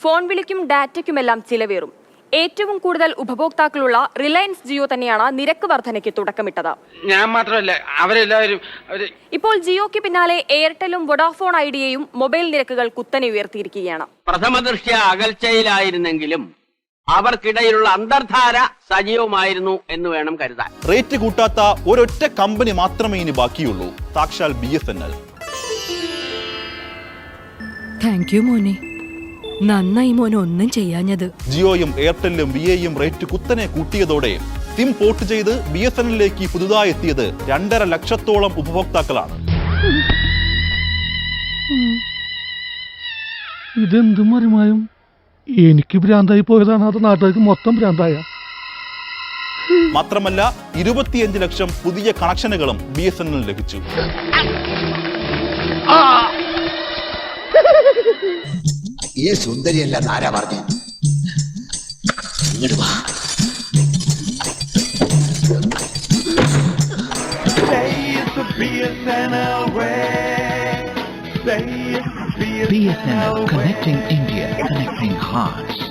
Phone വിളിക്കും ഡാറ്റയ്ക്കുമെല്ലാം ചിലവേറും. ഏറ്റവും കൂടുതൽ ഉപഭോക്താക്കളുള്ള റിലയൻസ് ജിയോ തന്നെയാണ് നിരക്ക് വർധനയ്ക്ക് തുടക്കമിട്ടത്. ഞാൻ മാത്രമല്ല അവരെല്ലാവരും ഇപ്പോൾ ജിയോക്ക് പിന്നാലെ എയർടെലും വൊഡാഫോൺ ഐഡിയയും മൊബൈൽ നിരക്കുകൾ കുത്തനെ ഉയർത്തിയിരിക്കുകയാണ്. പ്രഥമ ദൃഷ്ട്യ അകൽച്ചയിലായിരുന്നെങ്കിലും അവർക്കിടയിലുള്ള അന്തർധാര സജീവമായിരുന്നു എന്ന് വേണം കരുതാൻ. റേറ്റ് കൂട്ടാത്ത ഒരൊറ്റ കമ്പനി മാത്രമേ ഇനി ബാക്കിയുള്ളൂ. സാക്ഷാൽ B S N L. Thank you മോനെ. നന്നായി മോൻ ഒന്നും ചെയ്യാഞ്ഞത്. ജിയോയും എയർടെല്ലും വി എയും റേറ്റ് കുത്തനെ കൂട്ടിയതോടെ സിം പോർട്ട് ചെയ്ത് ബി എസ് എൻ എല്ലിലേക്ക് പുതുതായി എത്തിയത് രണ്ടര ലക്ഷത്തോളം ഉപഭോക്താക്കളാണ്. ഇതെന്തും മറിമായും? എനിക്ക് ഭ്രാന്തായി പോയതാണ് അത് നാട്ടുകാർക്ക് മൊത്തം ഭ്രാന്തായ. മാത്രമല്ല ഇരുപത്തിയഞ്ച് ലക്ഷം പുതിയ കണക്ഷനുകളും ബി എസ് എൻ എൽ ലഭിച്ചു ഈ സുന്ദരിയല്ല നാരാ പറഞ്ഞു ഇങ്ങോട്ട് വാ BSNL connecting India, connecting hearts.